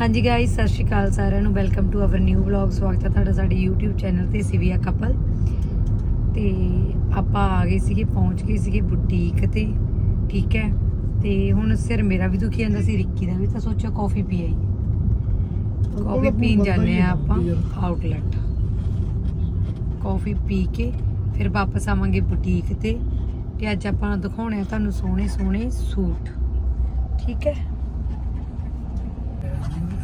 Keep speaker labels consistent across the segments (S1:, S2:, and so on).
S1: ਹਾਂਜੀ ਗਾਇਸ ਸਤਿ ਸ਼੍ਰੀ ਅਕਾਲ ਸਾਰਿਆਂ ਨੂੰ। Welcome to our new vlog ਸਵਾਗਤ ਹੈ ਤੁਹਾਡਾ ਸਾਡੇ YouTube ਚੈਨਲ ਤੇ ਸਿਵਿਆ ਕਪਲ ਤੇ ਆਪਾਂ ਆ ਗਏ ਸੀਗੇ ਪਹੁੰਚ ਗਏ ਸੀਗੇ ਬੁਟੀਕ ਤੇ ਠੀਕ ਹੈ? ਤੇ ਹੁਣ ਸਿਰ ਮੇਰਾ ਵੀ ਦੁਖੀ ਜਾਂਦਾ ਸੀ ਰਿੱਕੀ ਦਾ ਵੀ ਤਾਂ ਸੋਚਿਆ ਕਾਫੀ ਪੀ ਆਈ ਕਾਫੀ ਪੀਣ ਜਾਂਦੇ ਆ ਆਪਾਂ ਆਊਟਲੈਟ ਕਾਫੀ ਪੀ ਕੇ ਫਿਰ ਵਾਪਸ ਆਵਾਂਗੇ ਬੁਟੀਕ ਤੇ। ਤੇ ਅੱਜ ਆਪਾਂ ਦਿਖਾਉਣੇ ਆ ਤੁਹਾਨੂੰ ਸੋਹਣੇ ਸੋਹਣੇ ਸੂਟ। ਠੀਕ ਹੈ?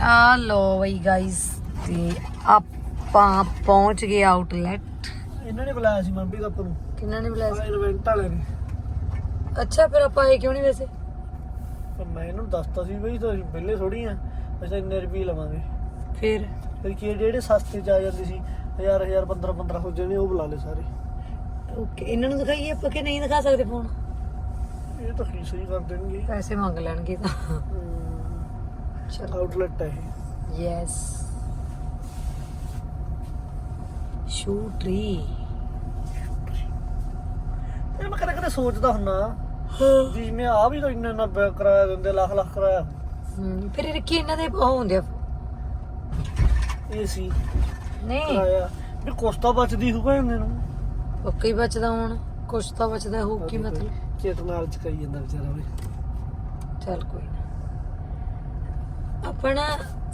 S1: ਆ ਲੋ ਬਈ ਗਾਇਸ ਤੇ ਆਪਾਂ ਪਹੁੰਚ ਗਏ ਆਊਟਲੈਟ
S2: ਇਹਨਾਂ ਨੇ ਬੁਲਾਇਆ ਸੀ ਮੰਮੀ ਦਾ ਆਪਾਂ ਨੂੰ।
S1: ਕਿੰਨਾ ਨੇ ਬੁਲਾਇਆ ਸੀ?
S2: ਇਵੈਂਟ ਵਾਲੇ ਨੇ।
S1: ਅੱਛਾ ਫਿਰ ਆਪਾਂ ਇਹ ਕਿਉਂ ਨਹੀਂ ਵੈਸੇ?
S2: ਪਰ ਮੈਂ ਇਹਨਾਂ ਦੱਸਤਾ ਸੀ ਬਈ ਤੁਸੀਂ ਪਹਿਲੇ ਥੋੜੀ ਆ। ਅਸੀਂ ਇੰਨੇ ਰੁਪਏ ਲਵਾਂਗੇ।
S1: ਫਿਰ?
S2: ਫਿਰ ਕੀ ਜਿਹੜੇ ਸਸਤੇ ਚ ਆ ਜਾਂਦੇ ਸੀ 1000 1000 15 15 ਹੋ ਜਾਣੇ ਉਹ ਬੁਲਾ ਲਏ ਸਾਰੇ।
S1: ਓਕੇ ਇਹਨਾਂ ਨੂੰ ਦਿਖਾਈਏ ਆਪਾਂ ਕਿ ਨਹੀਂ ਦਿਖਾ ਸਕਦੇ ਫੋਨ
S2: ਇਹ ਤਾਂ ਕੀ ਸਹੀ ਕਰ ਦੇਣਗੇ।
S1: ਪੈਸੇ ਮੰਗ ਲੈਣਗੇ ਤਾਂ। ਚਲੋ
S2: ਆਊਟਲੈਟ ਹੈ
S1: ਯੈਸ ਸ਼ੂ ਟਰੀ
S2: ਮੈਂ ਕਦੇ ਕਦੇ ਸੋਚਦਾ ਹੁੰਨਾ ਜੀ ਮੈਂ ਆ ਵੀ ਤਾਂ ਇੰਨਾ ਇੰਨਾ ਬੈ- ਕਿਰਾਇਆ ਦਿੰਦੇ ਲੱਖ ਲੱਖ ਕਿਰਾਇਆ।
S1: ਫਿਰ ਰਿੱਕੀ ਇਹਨਾਂ ਦੇ ਉਹ ਹੁੰਦੇ ਆ।
S2: ਇਹ ਸੀ।
S1: ਨਹੀਂ।
S2: ਕਿਰਾਇਆ। ਵੀ ਕੋਸਤਾ ਬਚਦੀ ਹੋਊਗਾ ਇਹਨਾਂ ਨੂੰ।
S1: ਓਕੇ ਹੀ ਬਚਦਾ ਹੁਣ। ਕੁਛ ਤਾਂ ਬਚਦਾ ਹੋਊ ਕੀ ਮਤਲਬ?
S2: ਚੇਤ ਨਾਲ ਚਕਾਈ ਜਾਂਦਾ ਵਿਚਾਰਾ ਵੀ
S1: ਚੱਲ ਕੋਈ ਨਾ। ਆਪਣਾ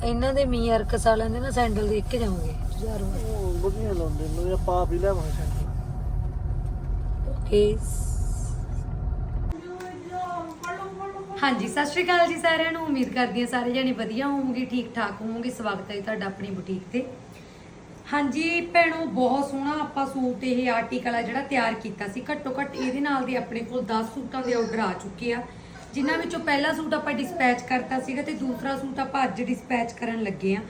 S1: ਇਹਨਾਂ ਦੇ ਮੀਆਂ ਅਰਕਸ ਵਾਲਿਆਂ ਦੇ ਨਾ ਸੈਂਡਲ ਦੇਖ ਕੇ ਜਾਵਾਂਗੇ। ਜੁਝਾਰੂ
S2: ਉਹ ਵਧੀਆ ਲਾਉਂਦੇ ਨੇ ਇਹ ਪਾਪ ਹੀ ਲੈਵਾਂਗੇ
S1: ਓਕੇ। ਹਾਂਜੀ ਸਤਿ ਸ਼੍ਰੀ ਅਕਾਲ ਜੀ ਸਾਰਿਆਂ ਨੂੰ। ਉਮੀਦ ਕਰਦੀ ਹਾਂ ਸਾਰੇ ਜਣੇ ਵਧੀਆ ਹੋਵੋਗੇ ਠੀਕ ਠਾਕ ਹੋਵੋਗੇ। ਸਵਾਗਤ ਹੈ ਜੀ ਤੁਹਾਡਾ ਆਪਣੀ ਬੁਟੀਕ ਤੇ। ਹਾਂਜੀ ਭੈਣੋ ਬਹੁਤ ਸੋਹਣਾ ਆਪਾਂ ਸੂਟ ਇਹ ਆਰਟੀਕਲ ਆ ਜਿਹੜਾ ਤਿਆਰ ਕੀਤਾ ਸੀ। ਘੱਟੋ ਘੱਟ ਇਹਦੇ ਨਾਲ ਦੇ ਆਪਣੇ ਕੋਲ 10 ਸੂਟਾਂ ਦੇ ਆਰਡਰ ਆ ਚੁੱਕੇ ਆ। ਜਿਨ੍ਹਾਂ ਵਿੱਚੋਂ ਪਹਿਲਾ ਸੂਟ ਆਪਾਂ ਡਿਸਪੈਚ ਕਰਤਾ ਸੀਗਾ ਤੇ ਦੂਸਰਾ ਸੂਟ ਆਪਾਂ ਅੱਜ ਡਿਸਪੈਚ ਕਰਨ ਲੱਗੇ ਆ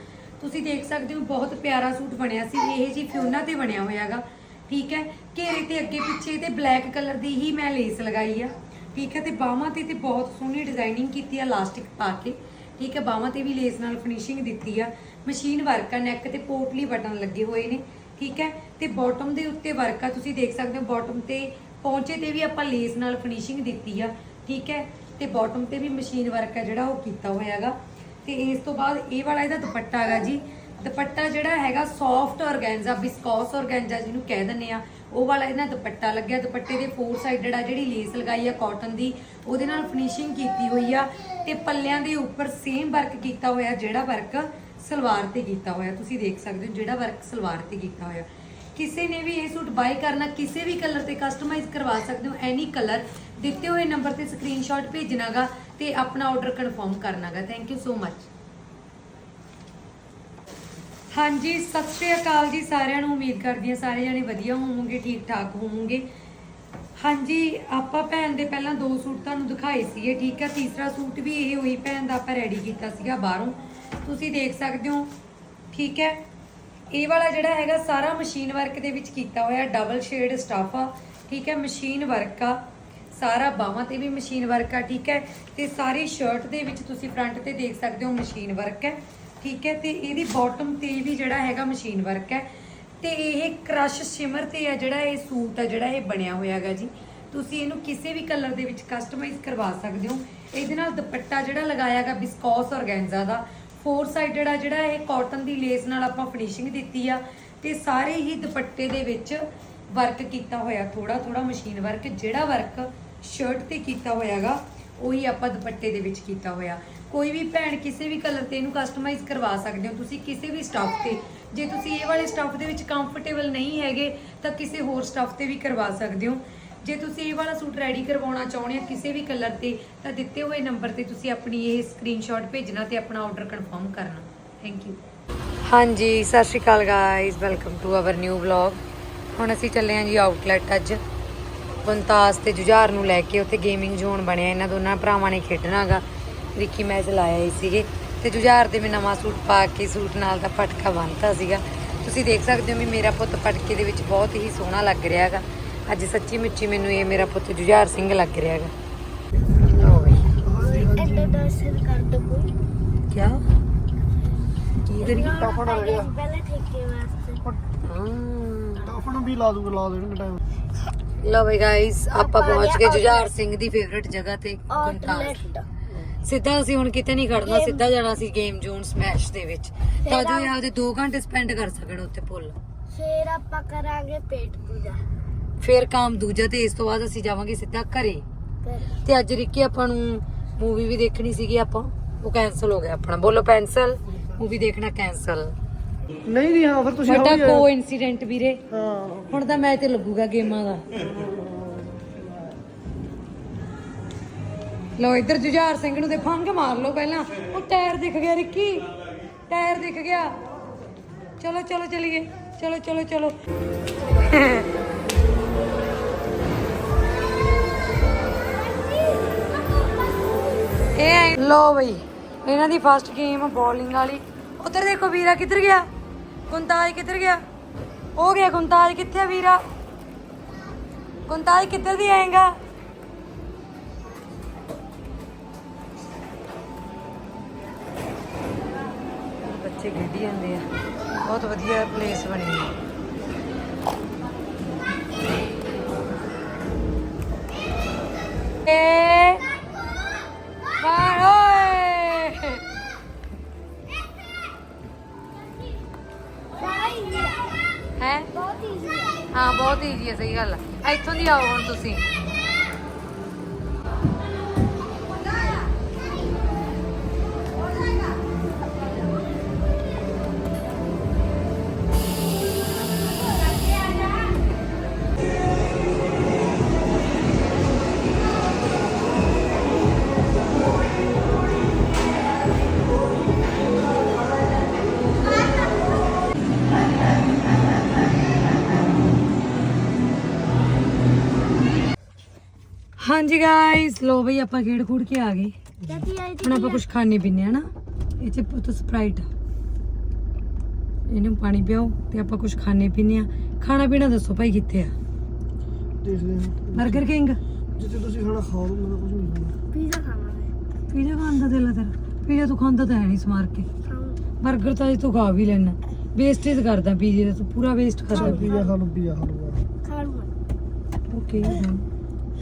S1: ਤੁਸੀਂ ਦੇਖ ਸਕਦੇ ਹੋ, ਬਹੁਤ ਪਿਆਰਾ ਸੂਟ ਬਣਿਆ ਸੀ, ਇਹ ਜੀ ਫਿਓਨਾ ਤੇ ਬਣਿਆ ਹੋਇਆਗਾ, ਠੀਕ ਹੈ? ਘੇਰੇ ਤੇ ਅੱਗੇ ਪਿੱਛੇ ਤੇ ਬਲੈਕ ਕਲਰ ਦੀ ਹੀ ਮੈਂ ਲੇਸ ਲਗਾਈ ਆ, ਠੀਕ ਹੈ? ਤੇ ਬਾਹਾਂ ਤੇ ਤੇ ਬਹੁਤ ਸੋਹਣੀ ਡਿਜ਼ਾਈਨਿੰਗ ਕੀਤੀ ਆ ਲਾਸਟਿਕ ਪਾ ਕੇ, ਠੀਕ ਹੈ? ਬਾਹਾਂ ਤੇ ਵੀ ਲੇਸ ਨਾਲ ਫਿਨਿਸ਼ਿੰਗ ਦਿੱਤੀ ਆ। ਮਸ਼ੀਨ ਵਰਕ ਆ ਨੈਕ ਤੇ ਪੋਟਲੀ ਬਟਨ ਲੱਗੇ ਹੋਏ ਨੇ, ਠੀਕ ਹੈ? ਤੇ ਬਾਟਮ ਦੇ ਉੱਤੇ ਵਰਕ ਆ ਤੁਸੀਂ ਦੇਖ ਸਕਦੇ ਹੋ ਬਾਟਮ ਤੇ ਪੌਂਚੇ ਤੇ ਵੀ ਆਪਾਂ ਲੇਸ ਨਾਲ ਫਿਨਿਸ਼ਿੰਗ ਦਿੱਤੀ ਆ, ਠੀਕ ਹੈ? ਤੇ ਬਾਟਮ ਤੇ ਵੀ ਮਸ਼ੀਨ ਵਰਕ ਹੈ ਜਿਹੜਾ ਉਹ ਕੀਤਾ ਹੋਇਆ ਹੈਗਾ। ਤੇ ਇਸ ਤੋਂ ਬਾਅਦ ਇਹ ਵਾਲਾ ਇਹਦਾ ਦੁਪੱਟਾ ਹੈਗਾ ਜੀ। ਦੁਪੱਟਾ ਜਿਹੜਾ ਹੈਗਾ ਸੌਫਟ ਔਰਗੈਂਜ਼ਾ ਵਿਸਕੋਸ ਔਰਗੈਂਜ਼ਾ ਜਿਹਨੂੰ ਕਹਿ ਦਿੰਦੇ ਆ, ਉਹ ਵਾਲਾ ਇਹਨਾਂ ਦੁਪੱਟਾ ਲੱਗਿਆ। ਦੁਪੱਟੇ ਦੇ ਫੋਰ ਸਾਈਡਡ ਆ, ਜਿਹੜੀ ਲੇਸ ਲਗਾਈ ਆ ਕਾਟਨ ਦੀ, ਉਹਦੇ ਨਾਲ ਫਿਨਿਸ਼ਿੰਗ ਕੀਤੀ ਹੋਈ ਆ। ਤੇ ਪੱਲਿਆਂ ਦੇ ਉੱਪਰ ਸੇਮ ਵਰਕ ਕੀਤਾ ਹੋਇਆ, ਜਿਹੜਾ ਵਰਕ ਸਲਵਾਰ ਤੇ ਕੀਤਾ ਹੋਇਆ। ਤੁਸੀਂ ਦੇਖ ਸਕਦੇ ਹੋ ਜਿਹੜਾ ਵਰਕ ਸਲਵਾਰ ਤੇ ਕੀਤਾ ਹੋਇਆ। ਕਿਸੇ ਨੇ ਵੀ ਇਹ ਸੂਟ ਬਾਈ ਕਰਨਾ, ਕਿਸੇ ਵੀ ਕਲਰ ਤੇ ਕਸਟਮਾਈਜ਼ ਕਰਵਾ ਸਕਦੇ ਹੋ ਐਨੀ ਕਲਰ ਦਿੱਤੇ ਹੋਏ ਨੰਬਰ ਤੇ ਸਕਰੀਨਸ਼ਾਟ ਭੇਜਣਾਗਾ ਤੇ ਆਪਣਾ ਆਰਡਰ ਕਨਫਰਮ ਕਰਨਾਗਾ। ਥੈਂਕ ਯੂ ਸੋ ਮਚ ਹਾਂਜੀ, ਸਤਿ ਸ਼੍ਰੀ ਅਕਾਲ ਜੀ ਸਾਰਿਆਂ ਨੂੰ। ਉਮੀਦ ਕਰਦੀ ਹਾਂ ਸਾਰੇ ਜਣੇ ਵਧੀਆ ਹੋਵੋਗੇ ਠੀਕ ਠਾਕ ਹੋਵੋਗੇ। ਹਾਂਜੀ, ਆਪਾਂ ਭੈਣ ਦੇ ਪਹਿਲਾਂ ਦੋ ਸੂਟ ਤੁਹਾਨੂੰ ਦਿਖਾਏ ਸੀਗੇ, ਠੀਕ ਹੈ ਤੀਸਰਾ ਸੂਟ ਵੀ ਇਹ ਉਹੀ ਭੈਣ ਦਾ ਆਪਾਂ ਰੈਡੀ ਕੀਤਾ ਸੀਗਾ ਬਾਹਰੋਂ। ਤੁਸੀਂ ਦੇਖ ਸਕਦੇ ਹੋ, ਠੀਕ ਹੈ? ਇਹ ਵਾਲਾ ਜਿਹੜਾ ਹੈਗਾ, ਸਾਰਾ ਮਸ਼ੀਨ ਵਰਕ ਦੇ ਵਿੱਚ ਕੀਤਾ ਹੋਇਆ ਡਬਲ ਸ਼ੇਡ ਸਟਾਫ ਆ, ਠੀਕ ਹੈ? ਮਸ਼ੀਨ ਵਰਕ ਆ। ਸਾਰਾ ਬਾਹਾਂ ਤੇ ਵੀ ਮਸ਼ੀਨ ਵਰਕ ਆ, ਠੀਕ ਹੈ? ਤੇ ਸਾਰੀ ਸ਼ਰਟ ਦੇ ਵਿੱਚ ਤੁਸੀਂ ਫਰੰਟ ਤੇ ਦੇਖ ਸਕਦੇ ਹੋ ਮਸ਼ੀਨ ਵਰਕ ਹੈ, ਠੀਕ ਹੈ? ਤੇ ਇਹਦੀ ਬਾਟਮ ਤੇ ਵੀ ਜਿਹੜਾ ਹੈਗਾ ਮਸ਼ੀਨ ਵਰਕ ਹੈ। ਤੇ ਇਹ ਕ੍ਰਸ਼ ਸ਼ਿਮਰ ਤੇ ਹੈ ਜਿਹੜਾ ਇਹ ਸੂਟ ਹੈ ਜਿਹੜਾ ਇਹ ਬਣਿਆ ਹੋਇਆ ਹੈਗਾ ਜੀ। ਤੁਸੀਂ ਇਹਨੂੰ ਕਿਸੇ ਵੀ ਕਲਰ ਦੇ ਵਿੱਚ ਕਸਟਮਾਈਜ਼ ਕਰਵਾ ਸਕਦੇ ਹੋ। ਇਹਦੇ ਨਾਲ ਦੁਪੱਟਾ ਜਿਹੜਾ ਲਗਾਇਆ ਹੈਗਾ ਬਿਸਕੋਸ ਔਰਗੈਂਜ਼ਾ ਦਾ ਫੋਰ ਸਾਈਡਡ ਆ ਜਿਹੜਾ ਇਹ ਕਾਟਨ ਦੀ ਲੇਸ ਨਾਲ ਆਪਾਂ ਫਿਨਿਸ਼ਿੰਗ ਦਿੱਤੀ ਆ। ਤੇ ਸਾਰੇ ਹੀ ਦੁਪੱਟੇ ਦੇ ਵਿੱਚ ਵਰਕ ਕੀਤਾ ਹੋਇਆ ਥੋੜਾ ਥੋੜਾ ਮਸ਼ੀਨ ਵਰਕ ਜਿਹੜਾ ਵਰਕ ਸ਼ਰਟ ਤੇ ਕੀਤਾ ਹੋਇਆਗਾ, ਉਹੀ ਆਪਾਂ ਦੁਪੱਟੇ ਦੇ ਵਿੱਚ ਕੀਤਾ ਹੋਇਆ। ਕੋਈ ਵੀ ਭੈਣ ਕਿਸੇ ਵੀ ਕਲਰ ਤੇ ਇਹਨੂੰ ਕਸਟਮਾਈਜ਼ ਕਰਵਾ ਸਕਦੇ ਹੋ, ਤੁਸੀਂ ਕਿਸੇ ਵੀ ਸਟੱਫ ਤੇ। ਜੇ ਤੁਸੀਂ ਇਹ ਵਾਲੇ ਸਟੱਫ ਦੇ ਵਿੱਚ ਕੰਫਰਟੇਬਲ ਨਹੀਂ ਹੈਗੇ, ਤਾਂ ਕਿਸੇ ਹੋਰ ਸਟੱਫ ਤੇ ਵੀ ਕਰਵਾ ਸਕਦੇ ਹੋ। ਜੇ ਤੁਸੀਂ ਇਹ ਵਾਲਾ ਸੂਟ ਰੈਡੀ ਕਰਵਾਉਣਾ ਚਾਹੁੰਦੇ ਹੋ ਕਿਸੇ ਵੀ ਕਲਰ ਤੇ, ਤਾਂ ਦਿੱਤੇ ਹੋਏ ਨੰਬਰ ਤੇ ਤੁਸੀਂ ਆਪਣੀ ਇਹ ਸਕਰੀਨਸ਼ਾਟ ਭੇਜਣਾ ਤੇ ਆਪਣਾ ਆਰਡਰ ਕਨਫਰਮ ਕਰਨਾ। ਥੈਂਕ ਯੂ ਹਾਂਜੀ, ਸਤਿ ਸ਼੍ਰੀ ਅਕਾਲ guys welcome to our new vlog ਹੁਣ ਅਸੀਂ ਚੱਲੇ ਹਾਂ ਜੀ ਆਊਟਲੈਟ ਅੱਜ। ਬੰਤਾਸ ਤੇ ਜੁਝਾਰ ਨੂੰ ਲੈ ਕੇ ਉੱਥੇ ਗੇਮਿੰਗ ਜ਼ੋਨ ਬਣਿਆ। ਇਹਨਾਂ ਦੋਨਾਂ ਭਰਾਵਾਂ ਨੇ ਖੇਡਣਾਗਾ ਰਿੱਕੀ ਮੈਚ ਲਾਇਆ ਹੀ ਸੀਗੇ। ਤੇ ਜੁਝਾਰ ਦੇ ਮੈਂ ਨਵਾਂ ਸੂਟ ਪਾ ਕੇ ਸੂਟ ਨਾਲ ਦਾ ਪਟਕਾ ਬੰਨਤਾ ਸੀਗਾ। ਤੁਸੀਂ ਦੇਖ ਸਕਦੇ ਹੋ ਵੀ ਮੇਰਾ ਪੁੱਤ ਪਟਕੇ ਦੇ ਵਿੱਚ ਬਹੁਤ ਹੀ ਸੋਹਣਾ ਲੱਗ ਰਿਹਾ ਹੈਗਾ ਅੱਜ ਸੱਚੀ ਮੁੱਚੀ ਮੈਨੂੰ ਇਹ ਮੇਰਾ ਪੁੱਤ ਜੁਝਾਰ ਸਿੰਘ ਲੱਗ ਰਿਹਾ ਹੈਗਾ ਕਿਆ? ਕੀ ਕਰੀ
S2: ਟਫਨ ਆ ਗਿਆ
S3: ਪਹਿਲੇ ਠੇਕੇ ਵਾਸਤੇ।
S1: ਹਾਂ।
S2: ਟਫਨ ਵੀ ਲਾ ਦੂਗਾ ਲਾ ਦੇਣਗੇ ਟਾਈਮ
S1: ਲਓ ਬਈ ਗਾਇਸ ਆਪਾਂ ਪਹੁੰਚ ਗਏ ਜੁਝਾਰ ਸਿੰਘ ਦੀ ਫੇਵਰਿਟ ਜਗ੍ਹਾ ਤੇ ਸਿੱਧਾ। ਅਸੀਂ ਹੁਣ ਕਿਤੇ ਨਹੀਂ ਖੜਨਾ ਸਿੱਧਾ ਜਾਣਾ ਸੀ ਗੇਮ ਜ਼ੋਨ ਸਮੈਸ਼ ਦੇ ਵਿੱਚ। ਤਾਂ ਜੋ ਇਹ ਆਪਦੇ 2 ਘੰਟੇ ਸਪੈਂਡ ਕਰ ਸਕਣ ਉੱਥੇ ਪੁੱਲ
S3: ਫਿਰ ਆਪਾਂ ਕਰਾਂਗੇ ਪੇਟ ਪੂਜਾ।
S1: ਫਿਰ ਕੰਮ ਦੂਜਾ ਤੇ ਇਸ ਤੋਂ ਬਾਅਦ ਅਸੀਂ ਜਾਵਾਂਗੇ ਸਿੱਧਾ ਘਰੇ। ਤੇ ਅੱਜ ਰਿੱਕੀ ਆਪਾਂ ਨੂੰ ਮੂਵੀ ਵੀ ਦੇਖਣੀ ਸੀਗੀ ਆਪਾਂ। ਉਹ ਕੈਨਸਲ ਹੋ ਗਿਆ ਆਪਣਾ। ਬੋਲੋ ਪੈਨਸਲ ਮੂਵੀ ਦੇਖਣਾ ਕੈਨਸਲ
S2: ਨਹੀਂ ਨਹੀਂ ਹਾਂ ਫਿਰ ਤੁਸੀਂ
S1: ਵੱਡਾ
S2: ਆਓ ਜੀ।
S1: ਕੋ ਇਨਸੀਡੈਂਟ ਵੀਰੇ।
S2: ਹਾਂ।
S1: ਹੁਣ ਤਾਂ ਮੈਚ ਤੇ ਲੱਗੂਗਾ ਗੇਮਾਂ ਦਾ। ਲੋ ਇੱਧਰ ਜੁਝਾਰ ਸਿੰਘ ਨੂੰ ਤੇ ਫੰਗ ਮਾਰ ਲਓ ਪਹਿਲਾਂ। ਉਹ ਟਾਇਰ ਦਿਖ ਗਿਆ ਰਿੱਕੀ। ਟਾਇਰ ਦਿਖ ਗਿਆ। ਚਲੋ ਚਲੋ ਚਲੀਏ। ਚਲੋ ਚਲੋ ਚਲੋ। ਇਹ ਲੋ ਬਈ ਇਹਨਾਂ ਦੀ ਫਸਟ ਗੇਮ ਬੋਲਿੰਗ ਵਾਲੀ। ਉਧਰ ਦੇਖੋ ਵੀਰਾ ਕਿੱਧਰ ਗਿਆ? ਗੁੰਤਾਜ ਕਿੱਧਰ ਗਿਆ? ਹੋ ਗਿਆ ਗੁੰਤਾਜ ਕਿੱਥੇ ਆ ਵੀਰਾ? ਗੁੰਤਾਜ ਕਿੱਧਰ ਦੀ ਆਏਗਾ? ਬੱਚੇ ਖੇਡੀ ਜਾਂਦੇ ਆ। ਬਹੁਤ ਵਧੀਆ ਪਲੇਸ ਬਣੀ ਹੈ ਸਹੀ ਗੱਲ ਆ। ਇੱਥੋਂ ਦੀ ਆਓ ਹੁਣ ਤੁਸੀਂ। ਹਾਂਜੀ ਗਾਇਸ ਲੋ ਬਈ ਆਪਾਂ ਖੇਡ ਖੂਡ ਕੇ ਆ ਗਏ।
S3: ਜਦੀ ਆਈ
S1: ਹੁਣ ਆਪਾਂ ਕੁਝ ਖਾਣੇ ਪੀਣੇ ਆ ਨਾ ਇਹ ਚ ਪੁੱਤ ਸਪਰਾਈਟ ਇਹਨੂੰ ਪਾਣੀ ਪਿਆਓ ਤੇ ਆਪਾਂ ਕੁਝ ਖਾਣੇ ਪੀਣੇ ਆ। ਖਾਣਾ ਪੀਣਾ ਦੱਸੋ ਭਾਈ ਕਿੱਥੇ ਆ?
S2: ਦੇਖਦੇ ਹਾਂ
S1: 버ਗਰ ਕਿੰਗ
S2: ਜਿੱਥੇ ਤੁਸੀਂ ਖਾਣਾ ਖਾਓ ਮੈਂ ਕੁਝ ਨਹੀਂ ਖਾਣਾ।
S3: ਪੀਜ਼ਾ ਖਾਵਾਂਗੇ।
S1: ਪੀਜ਼ਾ ਖਾਣ ਦਾ ਦਿਲ ਆ ਤੇਰਾ। ਪੀਜ਼ਾ ਤੂੰ ਖਾਂਦਾ ਤਾਂ ਹੈ ਨਹੀਂ ਸਮਾਰ ਕੇ। 버ਗਰ ਤਾਂ ਇਹ ਤੂੰ ਖਾ ਵੀ ਲੈਣਾ ਵੇਸਟੇਜ ਕਰਦਾ ਪੀਜ਼ੇ ਦਾ ਤੂੰ ਪੂਰਾ ਵੇਸਟ ਕਰਦਾ।
S2: ਪੀਜ਼ਾ ਖਾ ਲਓ ਪੀਜ਼ਾ ਖਾ ਲਓ
S3: ਖਾ ਲੂੰਗਾ
S1: ਓਕੇ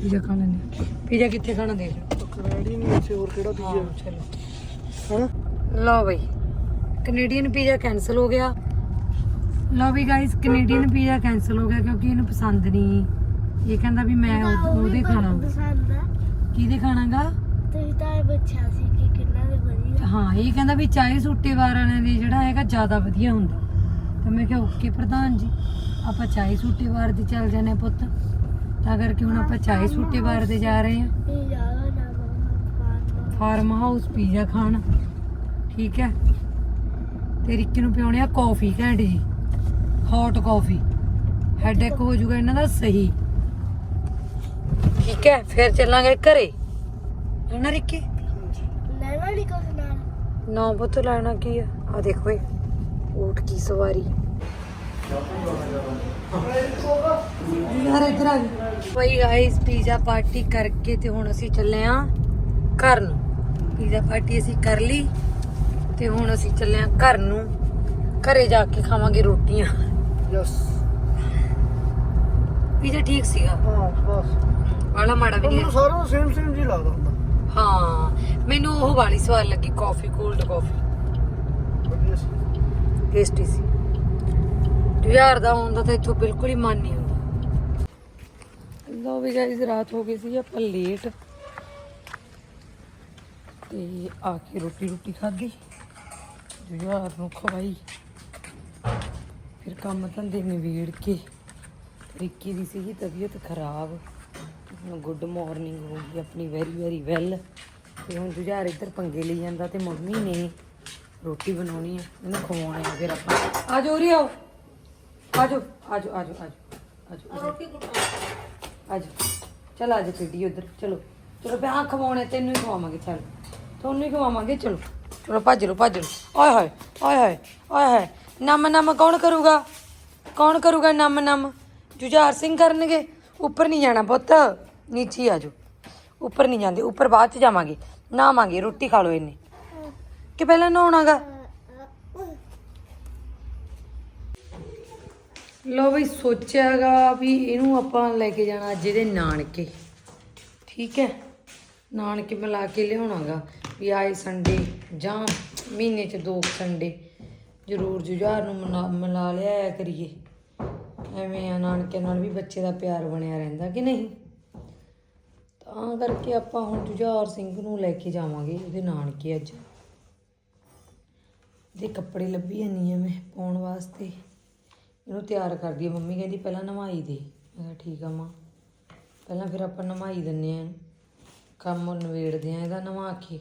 S1: ਪੀਜ਼ਾ ਖਾ ਲੈਣੇ ਪੀਜ਼ਾ ਕਿੱਥੇ ਖਾਣਾ ਦੇਖ ਲਓ।
S2: ਨਹੀਂ ਇੱਥੇ ਹੋਰ ਕਿਹੜਾ
S1: ਹਾਂ
S2: ਪੀਜ਼ਾ
S1: ਚਲੋ ਲਓ ਬਈ ਕੈਨੇਡੀਅਨ ਪੀਜ਼ਾ ਕੈਨਸਲ ਹੋ ਗਿਆ। ਲਓ ਵੀ ਗਾਇਸ ਕੈਨੇਡੀਅਨ ਪੀਜ਼ਾ ਕੈਨਸਲ ਹੋ ਗਿਆ ਕਿਉਂਕਿ ਇਹਨੂੰ ਪਸੰਦ ਨਹੀਂ। ਇਹ ਕਹਿੰਦਾ ਵੀ ਮੈਂ ਉਹ- ਉਹਦੇ ਖਾਣਾ। ਕਿਹਦੇ ਖਾਣਾਗਾ?
S3: ਤੁਸੀਂ ਤਾਂ ਇਹ ਪੁੱਛਿਆ ਸੀ ਕਿ ਕਿੰਨਾ ਦੇ ਵਧੀਆ।
S1: ਹਾਂ ਇਹ ਕਹਿੰਦਾ ਵੀ ਚਾਹੇ ਸੂਟੇ ਵਾਰਾਂ ਦੇ ਜਿਹੜਾ ਹੈਗਾ ਜ਼ਿਆਦਾ ਵਧੀਆ ਹੁੰਦਾ। ਤਾਂ ਮੈਂ ਕਿਹਾ ਓਕੇ ਪ੍ਰਧਾਨ ਜੀ ਆਪਾਂ ਚਾਹੇ ਸੂਟੇ ਵਾਰ ਦੇ ਚੱਲ ਜਾਂਦੇ ਹਾਂ ਪੁੱਤ। ਤਾਂ ਕਰਕੇ ਹੁਣ ਆਪਾਂ ਚਾਹੇ ਸੂਟੇ ਵਾਰ ਦੇ ਜਾ ਰਹੇ ਹਾਂ। ਫਾਰਮ ਹਾਊਸ ਪੀਜ਼ਾ ਖਾਣ। ਠੀਕ ਹੈ? ਤੇ ਰਿੱਕੀ ਨੂੰ ਪਿਉਣੇ ਆ ਕਾਫੀ ਘੈਂਟ ਜੀ। ਹੌਟ ਕਾਫੀ ਹੈਡੇਕ ਹੋ ਜਾਊਗਾ ਇਹਨਾਂ ਦਾ ਸਹੀ। ਠੀਕ ਹੈ? ਫਿਰ ਚੱਲਾਂਗੇ ਘਰੇ। ਲੈਣਾ ਰਿੱਕੀ?
S3: ਲੈਣਾ ਨਹੀਂ ਕੁਛ ਨਾਲ
S1: ਨਾ ਪੁੱਤ, ਲੈਣਾ ਕੀ ਆ? ਆ ਦੇਖੋ ਇਹ। ਊਠ ਕੀ ਸਵਾਰੀ। ਯਾਰ ਇਧਰ ਆ ਵਈ ਗਾਇਸ ਪੀਜ਼ਾ ਪਾਰਟੀ ਕਰਕੇ ਤੇ ਹੁਣ ਅਸੀਂ ਚੱਲੇ ਆ ਘਰ ਨੂੰ। ਪੀਜ਼ਾ ਪਾਰਟੀ ਅਸੀਂ ਕਰ ਲਈ ਤੇ ਹੁਣ ਅਸੀਂ ਚੱਲੇ ਆ ਘਰ ਨੂੰ। ਘਰੇ ਜਾ ਕੇ ਖਾਵਾਂਗੇ ਰੋਟੀਆਂ।
S2: ਯਸ
S1: ਪੀਜ਼ਾ ਠੀਕ ਸੀਗਾ।
S2: ਹਾਂ ਬਸ।
S1: ਵਾਲਾ ਮਾੜਾ ਵੀ ਨਹੀਂ
S2: ਸੇਮ ਸੇਮ ਜੀ ਲੱਗਦਾ ਹੁੰਦਾ।
S1: ਹਾਂ ਮੈਨੂੰ ਉਹ ਵਾਲੀ ਸਵਾਦ ਲੱਗੀ ਕਾਫੀ ਕੋਲਡ ਕਾਫੀ
S2: ਵਧੀਆ ਸੀ।
S1: ਟੇਸਟੀ ਸੀ। ਯਾਰ ਦਾ ਹੁੰਦਾ ਤਾਂ ਇੱਥੋਂ ਬਿਲਕੁਲ ਹੀ ਮਨ ਨਹੀਂ ਹੁੰਦਾ ਵੀ ਗਾਇਸ ਰਾਤ ਹੋ ਗਈ ਸੀ, ਆਪਾਂ ਲੇਟ ਤੇ ਆ ਕੇ ਰੋਟੀ ਰੋਟੀ ਖਾਧੀ, ਜੁਝਾਰ ਨੂੰ ਖਵਾਈ, ਫਿਰ ਕੰਮ ਧੰਦੇ ਨਿਬੇੜ ਕੇ ਰਿੱਕੀ ਦੀ ਸੀਗੀ ਤਬੀਅਤ ਖਰਾਬ। ਗੁੱਡ ਮਾਰਨਿੰਗ ਹੋ ਗਈ ਆਪਣੀ ਵੈਰੀ ਵੈਰੀ ਵੈਲ ਤੇ ਹੁਣ ਜੁਝਾਰ ਇੱਧਰ ਪੰਗੇ ਲਈ ਜਾਂਦਾ ਤੇ ਮੰਮੀ ਨੇ ਰੋਟੀ ਬਣਾਉਣੀ ਹੈ ਇਹਨੂੰ ਖਵਾਉਣਾ ਹੈ ਫਿਰ ਆਪਾਂ। ਆ ਜਾਓ ਉਰੇ ਆਓ। ਆ ਜਾਓ ਆ ਜਾਓ ਆ ਜਾਓ ਆ ਜਾਓ ਰੋਟੀ ਆ ਜਾਓ ਚਲ ਅੱਜ ਜਾ ਪੀਡੀ ਉਧਰ, ਚਲੋ। ਚਲੋ ਪਿਆ ਖਵਾਉਣੇ, ਤੈਨੂੰ ਹੀ ਖਵਾਵਾਂਗੇ, ਚੱਲ। ਤੁਹਾਨੂੰ ਹੀ ਖਵਾਵਾਂਗੇ, ਚਲੋ। ਚਲੋ, ਭੱਜ ਲਓ ਭੱਜ ਲਓ। ਆਏ ਹੋਏ ਆਏ ਹੋਏ ਆਏ ਹੋਏ। ਨਮ ਨਮ ਕੌਣ ਕਰੂਗਾ? ਕੌਣ ਕਰੂਗਾ ਨਮ ਨਮ? ਜੁਝਾਰ ਸਿੰਘ ਕਰਨਗੇ। ਉੱਪਰ ਨਹੀਂ ਜਾਣਾ ਪੁੱਤ। ਨੀਚੇ ਆ ਜਾਓ। ਉੱਪਰ ਨਹੀਂ ਜਾਂਦੇ, ਉੱਪਰ ਬਾਅਦ ਚ ਜਾਵਾਂਗੇ। ਨਾਵਾਂਗੇ, ਰੋਟੀ ਖਾ ਲਓ ਇਹਨੇ। ਕਿ ਪਹਿਲਾਂ ਨਹਾਉਣਾਗਾ ਲੋ ਬਈ, ਸੋਚਿਆਗਾ ਵੀ ਇਹਨੂੰ ਆਪਾਂ ਲੈ ਕੇ ਜਾਣਾ ਅੱਜ ਇਹਦੇ ਨਾਨਕੇ। ਠੀਕ ਹੈ? ਨਾਨਕੇ ਮਿਲਾ ਕੇ ਲਿਆਉਣਾਗਾ ਵੀ ਆਏ ਸੰਡੇ ਜਾਂ ਮਹੀਨੇ 'ਚ ਦੋ ਸੰਡੇ ਜ਼ਰੂਰ ਜੁਝਾਰ ਨੂੰ ਮਨਾ ਮਿਲਾ ਲਿਆ ਕਰੀਏ। ਐਵੇਂ ਆ ਨਾਨਕੇ ਨਾਲ ਵੀ ਬੱਚੇ ਦਾ ਪਿਆਰ ਬਣਿਆ ਰਹਿੰਦਾ ਕਿ ਨਹੀਂ? ਤਾਂ ਕਰਕੇ ਆਪਾਂ ਹੁਣ ਜੁਝਾਰ ਸਿੰਘ ਨੂੰ ਲੈ ਕੇ ਜਾਵਾਂਗੇ ਉਹਦੇ ਨਾਨਕੇ ਅੱਜ। ਦੇ ਕੱਪੜੇ ਲੱਭੀ ਜਾਂਦੀ ਆ ਮੈਂ ਪਾਉਣ ਵਾਸਤੇ। ਇਹਨੂੰ ਤਿਆਰ ਕਰਦੀ ਆ। ਮੰਮੀ ਕਹਿੰਦੀ ਪਹਿਲਾਂ ਨਵਾਈ ਦੇ। ਮੈਂ ਕਿਹਾ ਠੀਕ ਆ ਮਾਂ। ਪਹਿਲਾਂ ਫਿਰ ਆਪਾਂ ਨਵਾਈ ਦਿੰਨੇ ਆ ਇਹਨੂੰ। ਕੰਮ ਨਵੇੜਦੇ ਆ ਇਹਦਾ ਨਵਾ ਕੇ।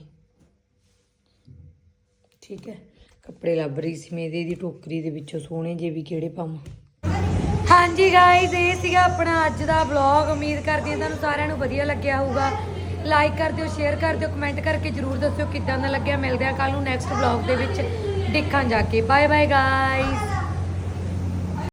S1: ਠੀਕ ਹੈ। ਕੱਪੜੇ ਲੱਭ ਰਹੀ ਸੀ ਮੈਂ ਇਹਦੀ ਟੋਕਰੀ ਦੇ ਵਿੱਚੋਂ ਸੋਹਣੇ ਜੇ ਵੀ ਕਿਹੜੇ ਪਾਵਾਂ। ਹਾਂਜੀ ਗਾਇਜ਼ ਇਹ ਸੀਗਾ ਆਪਣਾ ਅੱਜ ਦਾ ਵਲੌਗ ਉਮੀਦ ਕਰਦੀ ਹਾਂ ਤੁਹਾਨੂੰ ਸਾਰਿਆਂ ਨੂੰ ਵਧੀਆ ਲੱਗਿਆ ਹੋਊਗਾ। ਲਾਈਕ ਕਰ ਦਿਓ ਸ਼ੇਅਰ ਕਰ ਦਿਓ ਕਮੈਂਟ ਕਰਕੇ ਜਰੂਰ ਦੱਸਿਓ ਕਿੱਦਾਂ ਦਾ ਲੱਗਿਆ। ਮਿਲਦੇ ਆ ਕੱਲ ਨੂੰ ਨੈਕਸਟ ਵਲੌਗ ਦੇ ਵਿੱਚ। ਦੇਖਾਂ ਜਾ ਕੇ। Bye bye guys